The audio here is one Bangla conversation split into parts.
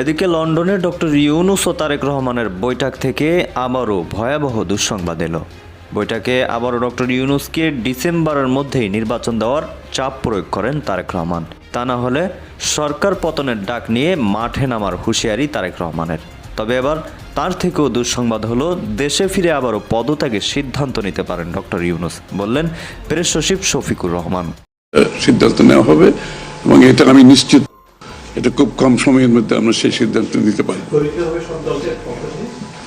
এদিকে লন্ডনে ডক্টর ইউনুস ও তারেক রহমানের বৈঠক থেকে আবারও ভয়াবহ দুঃসংবাদ এলো। বৈঠকে আবারও ডক্টর ইউনুসকে ডিসেম্বরের মধ্যেই নির্বাচন দেওয়ার চাপ প্রয়োগ করেন তারেক রহমান। তা না হলে সরকার পতনের ডাক নিয়ে মাঠে নামার হুঁশিয়ারি তারেক রহমানের। তবে এবার তার থেকেও দুঃসংবাদ হলো, দেশে ফিরে আবারও পদত্যাগের সিদ্ধান্ত নিতে পারেন ডক্টর ইউনুস, বললেন প্রেস সচিব শফিকুর রহমান। সিদ্ধান্ত নেওয়া হবে এবং এটা আমি নিশ্চিত এটা খুব কম সময়ের মধ্যে আমরা সেই সিদ্ধান্ত নিতে পারি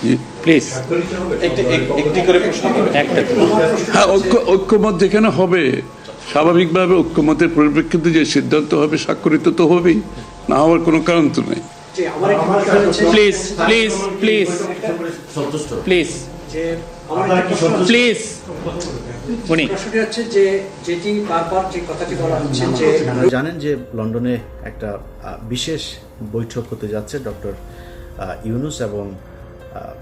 জি। প্লিজ। একটি করে প্রশ্ন একটা হ্যাঁ ঐক্য ঐক্যমত যেখানে হবে স্বাভাবিকভাবে ঐক্যমতের পরিপ্রেক্ষিতে যে সিদ্ধান্ত হবে স্বাক্ষরিত তো হবেই। না হওয়ার কোনো কারণ তো নেই। Please please please please please উনি হচ্ছে যে যেটি বারবার যে কথাটি বলা হচ্ছে যে জানেন যে লন্ডনে একটা আহ, বিশেষ বৈঠক হতে যাচ্ছে ডক্টর ইউনুস এবং আহ,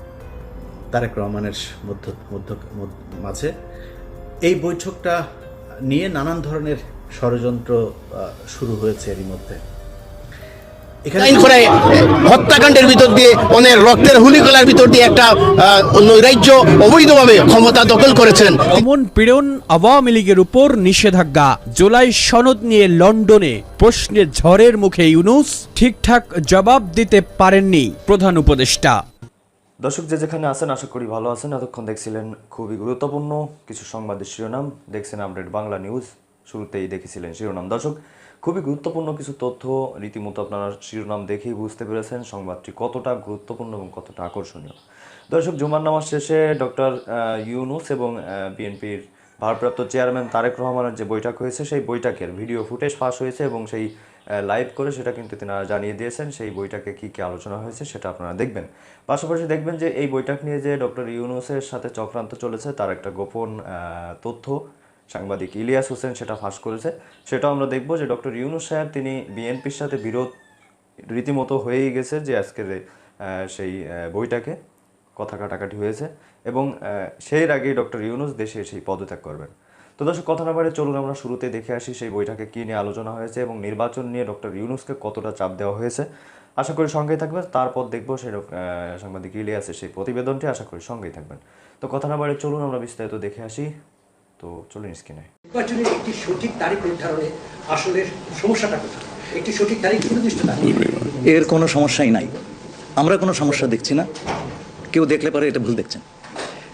তারেক রহমানের মধ্য মধ্য মাঝে। এই বৈঠকটা নিয়ে নানান ধরনের ষড়যন্ত্র আহ, শুরু হয়েছে এরই মধ্যে। আইন করে হত্যাকাণ্ডের ভিতর দিয়ে অনেক রক্তের হুলিকলার ভিতর দিয়ে একটা নৈরাজ্য অবৈধভাবে ক্ষমতা দখল করেছেন। এমন পীড়ন আওয়ামী লীগের উপর নিষেধাজ্ঞা। জুলাই সনদ নিয়ে লন্ডনে প্রশ্নের ঝড়ের মুখে ইউনুস ঠিকঠাক জবাব দিতে পারেননি প্রধান উপদেষ্টা। দর্শক যে যেখানে আছেন আশা করি ভালো আছেন। এতক্ষণ দেখছিলেন খুবই গুরুত্বপূর্ণ কিছু সংবাদের শিরোনাম। দেখছেন আপডেট বাংলা নিউজ। শুরুতেই দেখেছিলেন শিরোনাম। দর্শক খুবই গুরুত্বপূর্ণ কিছু তথ্য। রীতিমতো আপনারা শিরোনাম দেখেই বুঝতে পেরেছেন সংবাদটি কতটা গুরুত্বপূর্ণ এবং কতটা আকর্ষণীয়। দর্শক, জুমার নামাজ শেষে ডক্টর ইউনুস এবং বিএনপির ভারপ্রাপ্ত চেয়ারম্যান তারেক রহমানের যে বৈঠক হয়েছে, সেই বৈঠকের ভিডিও ফুটেজ ফাঁস হয়েছে এবং সেই লাইভ করে সেটা কিন্তু তিনারা জানিয়ে দিয়েছেন। সেই বইটাকে কী কী আলোচনা হয়েছে সেটা আপনারা দেখবেন। পাশাপাশি দেখবেন যে এই বৈঠক নিয়ে যে ডক্টর ইউনুসের সাথে চক্রান্ত চলেছে, তার একটা গোপন তথ্য। সাংবাদিক ইলিয়াস হোসেন সেটা ফাঁস করেছে। সেটাও আমরা দেখব যে ডক্টর ইউনুস সাহেব তিনি বিএনপির সাথে বিরোধ রীতিমতো হয়েই গেছে যে আজকের সেই বইটাকে কথা কাটাকাটি হয়েছে এবং সেই আগেই ডক্টর ইউনুস দেশে সেই পদত্যাগ করবেন। তো দর্শক কথা না বাড়ে চলুন, আমরা শুরুতে দেখে আসি সেই বইটাকে কী নিয়ে আলোচনা হয়েছে এবং নির্বাচন নিয়ে ডক্টর ইউনুসকে কতটা চাপ দেওয়া হয়েছে। আশা করি সঙ্গেই থাকবেন, তারপর দেখব সেই সাংবাদিক ইলিয়াসের সেই প্রতিবেদনটি, আশা করি সঙ্গেই থাকবেন। তো কথা না বাড়ে চলুন, আমরা বিস্তারিত দেখে আসি। তো চলুন স্ক্রিনে নির্বাচনের একটি সঠিক তারিখ নির্ধারণে আসলে সমস্যাটা কোথায়? একটি সঠিক তারিখ সুনির্দিষ্ট তারিখ? এর কোনো সমস্যাই নাই। আমরা কোনো সমস্যা দেখছি না। কেউ দেখলে পরে এটা ভুল দেখছেন।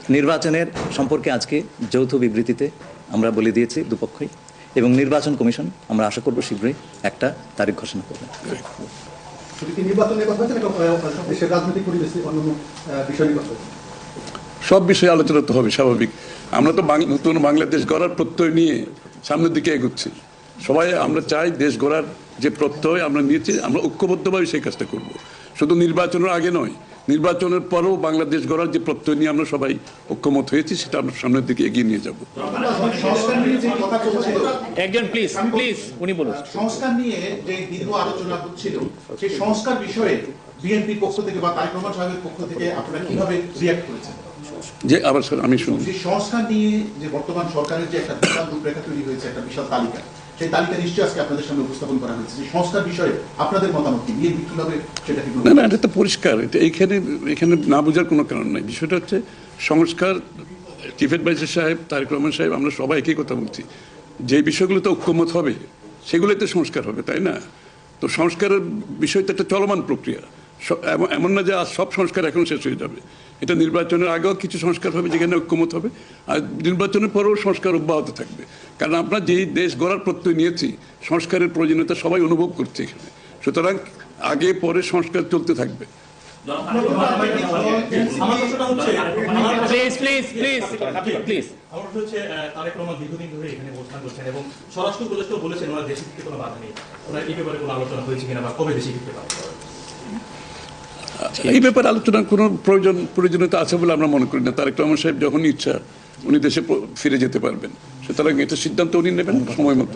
নির্বাচনের সম্পর্কে আজকে যৌথ বিবৃতিতে আমরা বলে দিয়েছি দুপক্ষই এবং নির্বাচন কমিশন আমরা আশা করব শীঘ্রই একটা তারিখ ঘোষণা করবে? সব বিষয়ে আলোচনা তো হবে স্বাভাবিক। আমরা তো নতুন বাংলাদেশ গড়ার প্রত্যয় নিয়ে সামনের দিকে এগোচ্ছি। সবাই আমরা চাই দেশ গড়ার যে প্রত্যয় আমরা নিয়েছি আমরা ঐক্যবদ্ধভাবে সেই কাজটা করব। শুধু নির্বাচনের আগে নয় নির্বাচনের পরেও বাংলাদেশ গড়ার যে প্রত্যয় নিয়ে আমরা সবাই ঐক্যমত হয়েছি সেটা আমরা সামনের দিকে এগিয়ে নিয়ে যাব। সংস্কার নিয়ে যে কথা চলছিল একজন প্লিজ প্লিজ উনি বলুন। সংস্কার নিয়ে যে দীর্ঘ আলোচনা হচ্ছিল সেই সংস্কার বিষয়ে বিএনপির পক্ষ থেকে বা তারেক রহমান সাহেবের পক্ষ থেকে আপনারা কীভাবে রিয়াক্ট করেছেন? যে আবার স্যার আমি শুনি সেই সংস্কার নিয়ে যে বর্তমান সরকারের যে একটা বিশাল রূপরেখা তৈরি হয়েছে একটা বিশাল তালিকা সেই তালিকা নিশ্চয়ই আজকে আপনাদের সামনে উপস্থাপন করা হয়েছে। সেই সংস্কার বিষয়ে আপনাদের মতামত কি? বিএনপি কীভাবে সেটা কি না না এটা তো পরিষ্কার। এটা এইখানে এখানে না বোঝার কোনো কারণ নাই। বিষয়টা হচ্ছে সংস্কার চিফ অ্যাডভাইজার সাহেব তারেক রহমান সাহেব আমরা সবাই একই কথা বলছি। যে বিষয়গুলোতে ঐক্যমত হবে সেগুলোতে সংস্কার হবে তাই না? তো সংস্কারের বিষয়টা একটা চলমান প্রক্রিয়া। এমন- এমন না যে আজ সব সংস্কার এখন শেষ হয়ে যাবে। এটা নির্বাচনের আগেও কিছু সংস্কার হবে যেখানে ঐক্যমত হবে। আর নির্বাচনের পরেও সংস্কার অব্যাহত থাকবে। কারণ আমরা যেই দেশ গড়ার প্রত্যয় নিয়েছি সংস্কারের প্রয়োজনীয়তা সবাই অনুভব করছে এখানে। সুতরাং আগে পরে সংস্কার চলতে থাকবে। প্লিজ প্লিজ প্লিজ প্লিজ আমার হচ্ছে আহ, তারেক রহমান দীর্ঘদিন ধরে এখানে অবস্থান করছেন এবং স্বরাষ্ট্র বলেছেন ওনার দেশে কোনো বাধা নেই। ওনার এই ব্যাপারে কোনো আলোচনা হয়েছে কিনা বা কবে দেশে ফিরতে পারবে এই ব্যাপারে আলোচনার কোনো প্রয়োজন, প্রয়োজনীয়তা আছে বলে আমরা মনে করি না। তারেক রহমান সাহেব যখন ইচ্ছা, উনি দেশে ফিরে যেতে পারবেন। সুতরাং এটা সিদ্ধান্ত উনি নেবেন সময় মতো।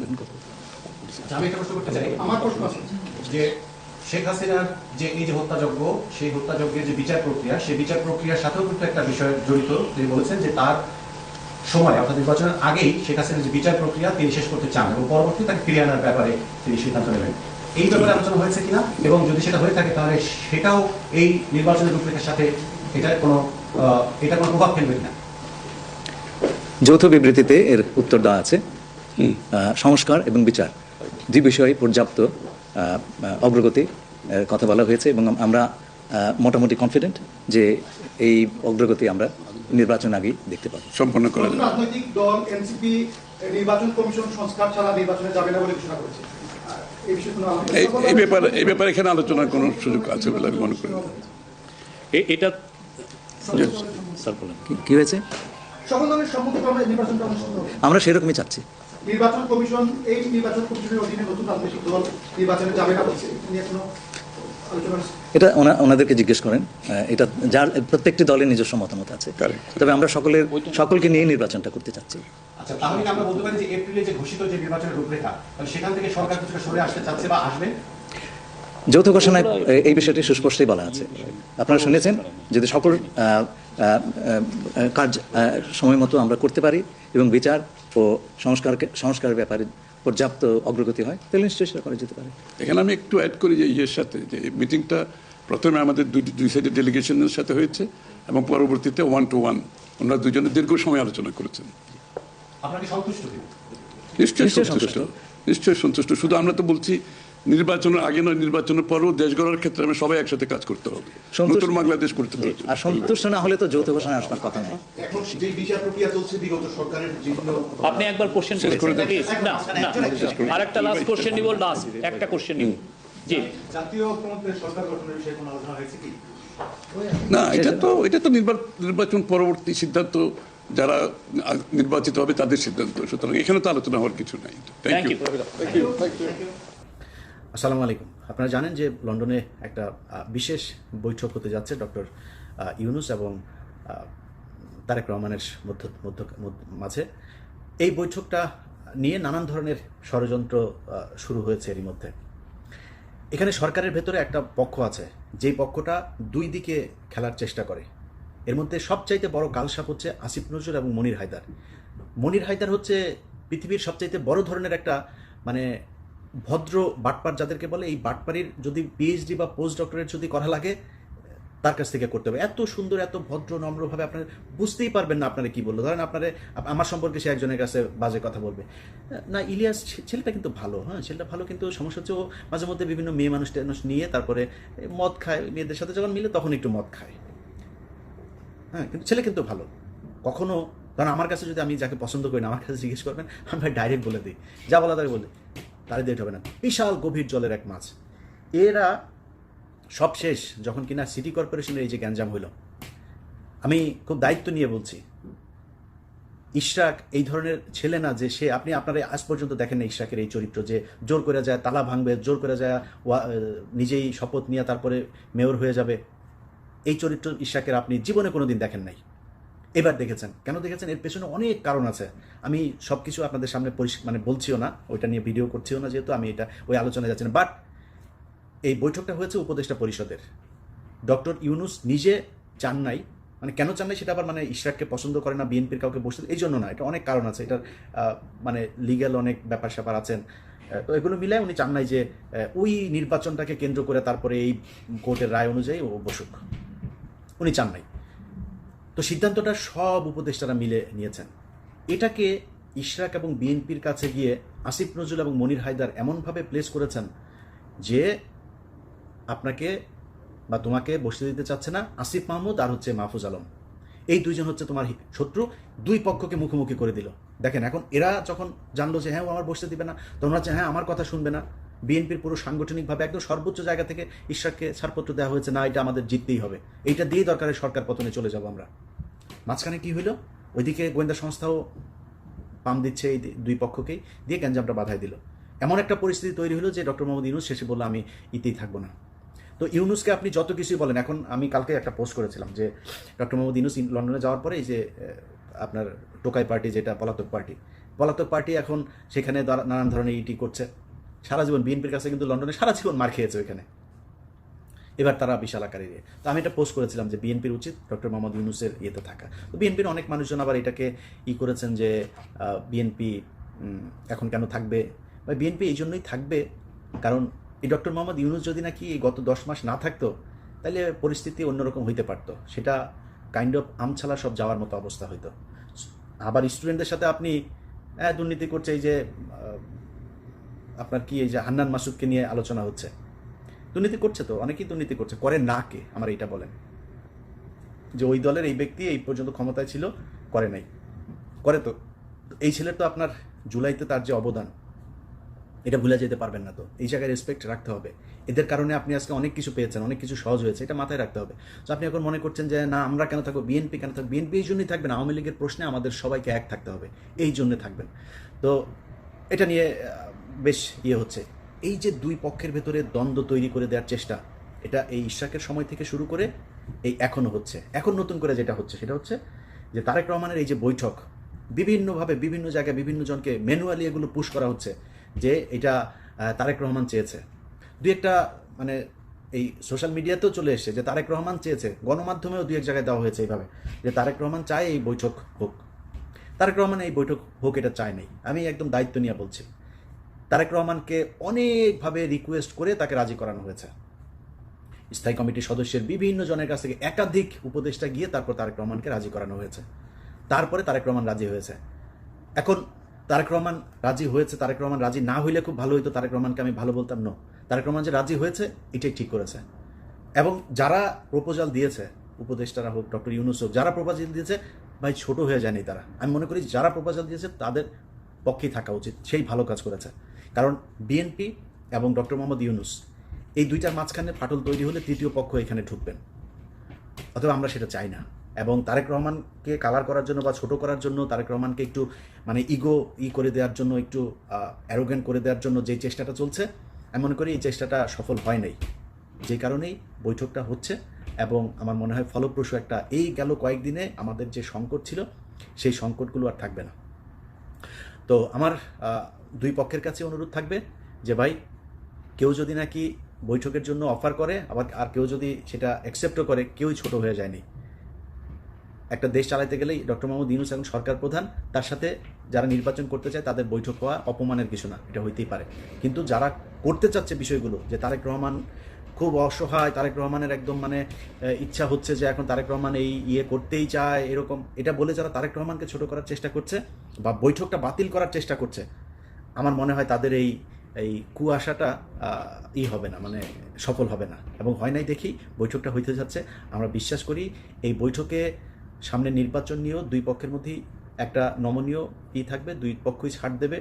শেখ হাসিনার যে এই যে হত্যাযজ্ঞ, সেই হত্যাযজ্ঞের যে বিচার প্রক্রিয়া, সেই বিচার প্রক্রিয়ার সাথেও কিন্তু একটা বিষয় জড়িত। তিনি বলেছেন যে তার সময়, অর্থাৎ নির্বাচনের আগেই শেখ হাসিনার যে বিচার প্রক্রিয়া তিনি শেষ করতে চান এবং পরবর্তী তাকে ফিরিয়ে আনার ব্যাপারে তিনি সিদ্ধান্ত নেবেন। এই ব্যাপারে আলোচনা হয়েছে কিনা এবং যদি সেটা হয়ে থাকে তাহলে সেটাও এই নির্বাচনের রূপরেখার সাথে এটা কোনো এটা কোনো প্রভাব ফেলবে কিনা? যৌথ বিবৃতিতে এর উত্তর দেওয়া আছে। সংস্কার এবং বিচার দুই বিষয়ে পর্যাপ্ত অগ্রগতি কথা বলা হয়েছে এবং আমরা মোটামুটি কনফিডেন্ট যে এই অগ্রগতি আমরা নির্বাচন আগেই দেখতে পাবো। সম্পন্ন করা যাবে রাজনৈতিক দল এনসিপি নির্বাচন কমিশন সংস্কার ছাড়া নির্বাচনে যাবে না বলে ঘোষণা করেছে? এই? ব্যাপারে এই ব্যাপারে এখানে আলোচনার কোনো সুযোগ আছে বলে আমি মনে করি এটা স্যার বলেন। কি- হয়েছে? আমরা সেরকমই চাচ্ছি। নির্বাচন কমিশন এই নির্বাচন কমিশনের অধীনে নতুন রাজনৈতিক দল নির্বাচনে যাবে না বলছে। এটা ওনাদেরকে জিজ্ঞেস করেন। এটা যার প্রত্যেকটি দলের নিজস্ব মতামত আছে. তবে আমরা সকলের সকলকে নিয়ে নির্বাচনটা করতে চাচ্ছি। আচ্ছা তাহলে কি আমরা বলতে পারি যে এপ্রিলে যে ঘোষিত যে নির্বাচনের রূপরেখা তাহলে সেখান থেকে সরকার কিছুটা সরে আসতে চাচ্ছে বা আসবে? যৌথ ঘোষণায় এই বিষয়টি সুস্পষ্টই বলা আছে। আপনারা শুনেছেন যদি সকল কাজ সময় মতো আমরা করতে পারি এবং বিচার ও সংস্কারকে সংস্কারের ব্যাপারে পর্যাপ্ত অগ্রগতি হয় তাহলে নিশ্চয়ই সেটা করা যেতে পারে। এখানে আমি একটু অ্যাড করি যে ইয়ের সাথে যে মিটিংটা প্রথমে আমাদের দুই দুই সাইডের ডেলিগেশনের সাথে হয়েছে এবং পরবর্তীতে ওয়ান টু ওয়ান ওনারা দুজনে দীর্ঘ সময় আলোচনা করেছেন। আপনাকে সন্তুষ্ট নিশ্চয়ই সন্তুষ্ট। সন্তুষ্ট। নিশ্চয়ই সন্তুষ্ট। শুধু আমরা তো বলছি নির্বাচনের আগে নয় নির্বাচনের পরেও দেশ গড়ার ক্ষেত্রে আমরা সবাই একসাথে কাজ করতে হবে। সন্তুষ্ট- নতুন বাংলাদেশ করতে হবে। আর সন্তুষ্ট না হলে তো যৌথ ঘোষণায় আসবার কথা নয় এখন যে বিচার প্রক্রিয়া চলছে বিগত সরকারের যেগুলো আপনি একবার কোশ্চেন শেষ করে দেন। প্লিজ না না আর একটা লাস্ট কোশ্চেন নিব লাস্ট একটা কোশ্চেন নিব। জি। জাতীয় ঐক্যমত্যের সরকার গঠনের বিষয়ে কোনো আলোচনা হয়েছে কি? না এটা তো এটা তো নির্বা- নির্বাচন পরবর্তী সিদ্ধান্ত যারা নির্বাচিত হবে তাদের সিদ্ধান্ত। সুতরাং এখানে তো আলোচনা হওয়ার কিছু নাই। থ্যাংক ইউ আসসালামু আলাইকুম। আপনারা জানেন যে লন্ডনে একটা বিশেষ বৈঠক হতে যাচ্ছে ডক্টর ইউনুস এবং তারেক রহমানের মধ্য মধ্য মধ্য- মাঝে। এই বৈঠকটা নিয়ে নানান ধরনের ষড়যন্ত্র শুরু হয়েছে এরই মধ্যে। এখানে সরকারের ভেতরে একটা পক্ষ আছে যেই পক্ষটা দুই দিকে খেলার চেষ্টা করে। এর মধ্যে সবচাইতে বড় কালসাপ হচ্ছে আসিফ নজরুল এবং মনির হায়দার। মনির হায়দার হচ্ছে পৃথিবীর সবচাইতে বড় ধরনের একটা মানে ভদ্র বাটপার যাদেরকে বলে, এই বাটপারির যদি পিএইচডি বা পোস্ট ডক্টরেট যদি করা লাগে, তার কাছ থেকে করতে হবে। এত সুন্দর, এত ভদ্র, নম্রভাবে আপনার, বুঝতেই পারবেন না আপনারা কি বলল। ধরেন আপনারা আমার সম্পর্কে সে একজনের কাছে বাজে কথা বলবে। না, ইলিয়াস ছেলেটা কিন্তু ভালো হ্যাঁ ছেলেটা ভালো কিন্তু সমস্যা হচ্ছে ও মাঝে মধ্যে বিভিন্ন মেয়ে মানুষ নিয়ে তারপরে মদ খায়, মেয়েদের সাথে যখন মিলে তখন একটু মদ খায়। হ্যাঁ কিন্তু ছেলে কিন্তু ভালো। কখনো কারণ আমার কাছে যদি আমি যাকে পছন্দ করি না, আমার কাছে জিজ্ঞেস করবেন আমি ভাই ডাইরেক্ট বলে দিই। যা বলা তাই বলে, তারে দিয়ে হবে না। বিশাল গভীর জলের এক মাছ। এরা সব শেষ যখন কিনা সিটি কর্পোরেশনের এই যে গ্যাঞ্জাম হইল। আমি খুব দায়িত্ব নিয়ে বলছি, ইশরাক এই ধরনের ছেলে না যে সে, আপনি আপনারা আজ পর্যন্ত দেখেন না ইশরাকের এই চরিত্র যে জোর করে যায়, তালা ভাঙবে, জোর করে যায় নিজেই শপথ নিয়ে তারপরে মেয়র হয়ে যাবে। এই চরিত্র ইশাকের আপনি জীবনে কোনোদিন দেখেন নাই। এবার দেখেছেন। কেন দেখেছেন? এর পেছনে অনেক কারণ আছে। আমি সব কিছু আপনাদের সামনে মানে বলছিও না, ওইটা নিয়ে ভিডিও করছিও না যেহেতু আমি এটা ওই আলোচনায় যাচ্ছি না। বাট এই বৈঠকটা হয়েছে উপদেষ্টা পরিষদের। ডক্টর ইউনুস নিজে চান নাই। মানে কেন চান নাই সেটা আবার মানে ইশরাককে পছন্দ করে না, বিএনপির কাউকে বসতে এই জন্য না, এটা অনেক কারণ আছে। এটার মানে লিগ্যাল অনেক ব্যাপার স্যাপার আছেন তো এগুলো মিলে উনি চান নাই যে ওই নির্বাচনটাকে কেন্দ্র করে তারপরে এই কোর্টের রায় অনুযায়ী ও বসুক। উনি চান নাই। তো সিদ্ধান্তটা সব উপদেষ্টারা মিলে নিয়েছেন। এটাকে ইশরাক এবং বিএনপির কাছে গিয়ে আসিফ নজরুল এবং মনির হায়দার এমনভাবে প্লেস করেছেন যে আপনাকে বা তোমাকে বসতে দিতে চাচ্ছে না আসিফ মাহমুদ আর হচ্ছে মাহফুজ আলম। এই দুইজন হচ্ছে তোমার শত্রু, দুই পক্ষকে মুখোমুখি করে দিল। দেখেন, এখন এরা যখন জানলো যে হ্যাঁ ও আমার বসতে দিবে না তোমরা হচ্ছে হ্যাঁ আমার কথা শুনবে না। বিএনপির পুরো সাংগঠনিকভাবে একদম সর্বোচ্চ জায়গা থেকে ঈশ্বরকে ছাড়পত্র দেওয়া হয়েছে, না, এটা আমাদের জিততেই হবে। এইটা দিয়ে দরকারে সরকার পতনে চলে যাব আমরা। মাঝখানে কি হইল? ওইদিকে গোয়েন্দা সংস্থাও পাম দিচ্ছে এই দুই পক্ষকেই, দিয়ে গ্যাঞ্জামটা বাধাই দিল। এমন একটা পরিস্থিতি তৈরি হলো যে ডক্টর মোহাম্মদ ইউনুস শেষে বলল, আমি ইতেই থাকব না। তো ইউনুসকে আপনি যত কিছুই বলেন, এখন আমি কালকে একটা পোস্ট করেছিলাম যে ডক্টর মোহাম্মদ ইউনুস লন্ডনে যাওয়ার পরে এই যে আপনার টোকাই পার্টি, যেটা পলাতক পার্টি পলাতক পার্টি এখন সেখানে নানান ধরনের ইটি করছে। সারা জীবন বিএনপির কাছে কিন্তু লন্ডনে সারা জীবন মার খেয়েছে ওইখানে। এবার তারা বিশাল আকারে ইয়ে। তো আমি এটা পোস্ট করেছিলাম যে বিএনপির উচিত ডক্টর মোহাম্মদ ইউনুসের ইয়েতে থাকা। তো বিএনপির অনেক মানুষজন আবার এটাকে ই করেছেন যে বিএনপি এখন কেন থাকবে? বা বিএনপি এই জন্যই থাকবে। কারণ এই ডক্টর মোহাম্মদ ইউনুস যদি নাকি গত দশ মাস না থাকতো তাহলে পরিস্থিতি অন্যরকম হইতে পারতো। সেটা কাইন্ড অফ আমছালা সব যাওয়ার মতো অবস্থা হইতো। আবার স্টুডেন্টদের সাথে আপনি হ্যাঁ দুর্নীতি করছে এই যে আপনার কি এই যে হান্নান মাসুদকে নিয়ে আলোচনা হচ্ছে? দুর্নীতি করছে তো, অনেকেই দুর্নীতি করছে, করে না কে? আমার এইটা বলেন। যে ওই দলের এই ব্যক্তি এই পর্যন্ত ক্ষমতায় ছিল, করে নাই। করে তো। এই ছেলের তো আপনার জুলাইতে তার যে অবদান, এটা ভুলে যেতে পারবেন না তো। এই জায়গায় রেসপেক্ট রাখতে হবে। এদের কারণে আপনি আজকে অনেক কিছু পেয়েছেন, অনেক কিছু সহজ হয়েছে, এটা মাথায় রাখতে হবে। তো আপনি এখন মনে করছেন যে, না, আমরা কেন থাকব? বিএনপি কেন থাকব? বিএনপি এই জন্যই থাকবেন, আওয়ামী লীগের প্রশ্নে আমাদের সবাইকে এক থাকতে হবে। এই জন্য থাকবেন। তো এটা নিয়ে বেশ ইয়ে হচ্ছে। এই যে দুই পক্ষের ভেতরে দ্বন্দ্ব তৈরি করে দেওয়ার চেষ্টা, এটা এই ইশাকের সময় থেকে শুরু করে এই এখনও হচ্ছে। এখন নতুন করে যেটা হচ্ছে সেটা হচ্ছে যে তারেক রহমানের এই যে বৈঠক, বিভিন্নভাবে বিভিন্ন জায়গায় বিভিন্ন জনকে ম্যানুয়ালি এগুলো পুশ করা হচ্ছে যে এটা তারেক রহমান চেয়েছে। দুই একটা মানে এই সোশ্যাল মিডিয়াতেও চলে এসেছে যে তারেক রহমান চেয়েছে, গণমাধ্যমেও দুই এক জায়গায় দেওয়া হয়েছে এইভাবে যে তারেক রহমান চায় এই বৈঠক হোক। তারেক রহমান এই বৈঠক হোক এটা চায় নাই। আমি একদম দায়িত্ব নিয়ে বলছি। তারেক রহমানকে অনেকভাবে রিকোয়েস্ট করে তাকে রাজি করানো হয়েছে। স্থায়ী কমিটির সদস্যের বিভিন্ন জনের কাছ থেকে একাধিক উপদেষ্টা গিয়ে তারপর তারেক রহমানকে রাজি করানো হয়েছে। তারপরে তারেক রহমান রাজি হয়েছে। এখন তারেক রহমান রাজি হয়েছে, তারেক রহমান রাজি না হইলে খুব ভালো হইতো, তারেক রহমানকে আমি ভালো বলতাম নো তারেক রহমান যে রাজি হয়েছে, এটাই ঠিক করেছে। এবং যারা প্রপোজাল দিয়েছে, উপদেষ্টারা হোক, ডক্টর ইউনুস হোক, যারা প্রপোজাল দিয়েছে, ভাই ছোট হয়ে যায়নি তারা। আমি মনে করি যারা প্রপোজাল দিয়েছে, তাদের পক্ষেই থাকা উচিত, সেই ভালো কাজ করেছে। কারণ বিএনপি এবং ডক্টর মোহাম্মদ ইউনুস, এই দুইটার মাঝখানে ফাটল তৈরি হলে তৃতীয় পক্ষ এখানে ঢুকবেন। অথবা আমরা সেটা চাই না। এবং তারেক রহমানকে কালার করার জন্য বা ছোট করার জন্য, তারেক রহমানকে একটু মানে ইগো ই করে দেওয়ার জন্য, একটু অ্যারোগেন্ট করে দেওয়ার জন্য যে চেষ্টাটা চলছে, আমি মনে করি এই চেষ্টাটা সফল হয় নাই। যে কারণেই বৈঠকটা হচ্ছে এবং আমার মনে হয় ফলপ্রসূ একটা, এই গেল কয়েকদিনে আমাদের যে সংকট ছিল, সেই সংকটগুলো আর থাকবে না। তো আমার দুই পক্ষের কাছে অনুরোধ থাকবে যে ভাই, কেউ যদি নাকি বৈঠকের জন্য অফার করে, আবার আর কেউ যদি সেটা অ্যাকসেপ্টও করে, কেউই ছোট হয়ে যায়নি। একটা দেশ চালাতে গেলেই ডক্টর মোহাম্মদ ইউনুস এখন সরকার প্রধান, তার সাথে যারা নির্বাচন করতে চায় তাদের বৈঠক হওয়া অপমানের কিছু না, এটা হইতেই পারে। কিন্তু যারা করতে চাচ্ছে বিষয়গুলো, যে তারেক রহমান খুব অসহায় তারেক রহমানের একদম মানে ইচ্ছা হচ্ছে যে এখন তারেক রহমান এই ইয়ে করতেই চায়, এরকম। এটা বলে যারা তারেক রহমানকে ছোট করার চেষ্টা করছে বা বৈঠকটা বাতিল করার চেষ্টা করছে, আমার মনে হয় তাদের এই এই কুয়াশাটা ই হবে না মানে সফল হবে না। এবং হয় নাই দেখি, বৈঠকটা হইতে যাচ্ছে। আমরা বিশ্বাস করি এই বৈঠকে সামনে নির্বাচন নিয়েও দুই পক্ষের মধ্যেই একটা নমনীয় ই থাকবে, দুই পক্ষই ছাড় দেবে।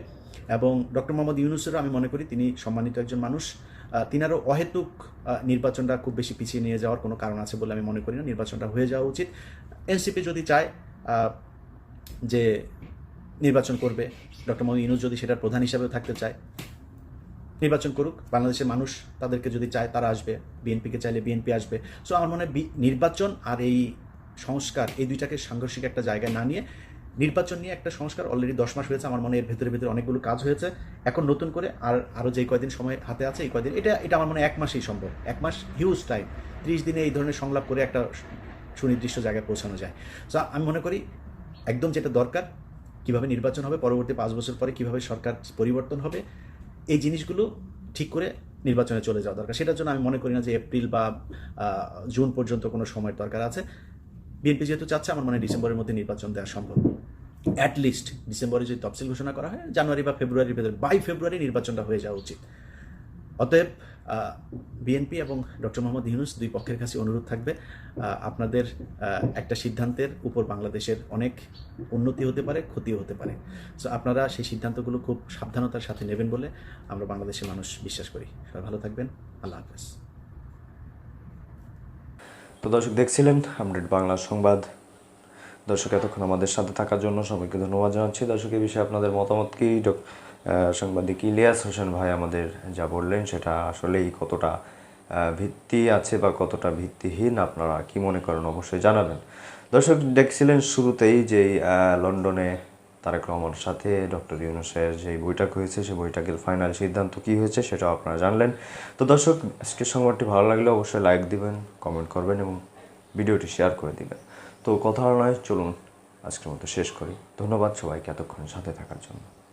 এবং ডক্টর মোহাম্মদ ইউনুসেরও আমি মনে করি তিনি সম্মানিত একজন মানুষ। তিনারও অহেতুক নির্বাচনটা খুব বেশি পিছিয়ে নিয়ে যাওয়ার কোনো কারণ আছে বলে আমি মনে করি না। নির্বাচনটা হয়ে যাওয়া উচিত। এনসিপি যদি চায় যে নির্বাচন করবে, ডক্টর মোহাম্মদ ইউনুস যদি সেটার প্রধান হিসাবেও থাকতে চায়, নির্বাচন করুক, বাংলাদেশের মানুষ তাদেরকে যদি চায় তারা আসবে, বিএনপিকে চাইলে বিএনপি আসবে। সো আমার মনে হয় নির্বাচন আর এই সংস্কার, এই দুইটাকে সাংঘর্ষিক একটা জায়গায় না নিয়ে নির্বাচন নিয়ে একটা সংস্কার অলরেডি দশ মাস হয়েছে, আমার মনে এর ভেতরে ভেতরে অনেকগুলো কাজ হয়েছে। এখন নতুন করে আর আরও যে কয়দিন সময় হাতে আছে, এই কয়দিন, এটা এটা আমার মনে এক মাসেই সম্ভব। এক মাস হিউজ টাইম ত্রিশ দিনে এই ধরনের সংলাপ করে একটা সুনির্দিষ্ট জায়গায় পৌঁছানো যায়। সো আমি মনে করি একদম যেটা দরকার, কীভাবে নির্বাচন হবে, পরবর্তী পাঁচ বছর পরে কীভাবে সরকার পরিবর্তন হবে, এই জিনিসগুলো ঠিক করে নির্বাচনে চলে যাওয়া দরকার। সেটার জন্য আমি মনে করি না যে এপ্রিল বা জুন পর্যন্ত কোনো সময়ের দরকার আছে। বিএনপি যেহেতু চাচ্ছে, আমার মনে ডিসেম্বরের মধ্যে নির্বাচন দেওয়া সম্ভব। অ্যাটলিস্ট ডিসেম্বরে যদি তফসিল ঘোষণা করা হয় জানুয়ারি বা ফেব্রুয়ারির ভেতরে বাই ফেব্রুয়ারি নির্বাচনটা হয়ে যাওয়া উচিত। অতএব বিএনপি এবং ডক্টর মোহাম্মদ ইউনুস দুই পক্ষের কাছে অনুরোধ থাকবে আপনাদের একটা সিদ্ধান্তের উপর বাংলাদেশের অনেক উন্নতি হতে পারে, ক্ষতিও হতে পারে। সো আপনারা সেই সিদ্ধান্তগুলো খুব সাবধানতার সাথে নেবেন বলে আমরা বাংলাদেশের মানুষ বিশ্বাস করি। সবাই ভালো থাকবেন। আল্লাহ হাফেজ। তো দর্শক দেখছিলেন আপডেট বাংলা সংবাদ। দর্শক, এতক্ষণ আমাদের সাথে থাকার জন্য সবাইকে ধন্যবাদ জানাচ্ছি। দর্শক এই বিষয়ে আপনাদের মতামত কি? সাংবাদিক ইলিয়াস হোসেন ভাই আমাদের যা বললেন, সেটা আসলেই কতটা ভিত্তি আছে বা কতটা ভিত্তিহীন আপনারা কি মনে করেন অবশ্যই জানাবেন। দর্শক, দেখছিলেন শুরুতেই যেই লন্ডনে তারেক রহমানের সাথে ডক্টর ইউনুসের যে বৈঠক হয়েছে সেই বৈঠকের ফাইনাল সিদ্ধান্ত কী হয়েছে সেটাও আপনারা জানলেন। তো দর্শক, আজকের সংবাদটি ভালো লাগলে অবশ্যই লাইক দিবেন, কমেন্ট করবেন এবং ভিডিওটি শেয়ার করে দিবেন। তো কথা নয় চলুন আজকের মতো শেষ করি। ধন্যবাদ সবাইকে এতক্ষণ সাথে থাকার জন্য।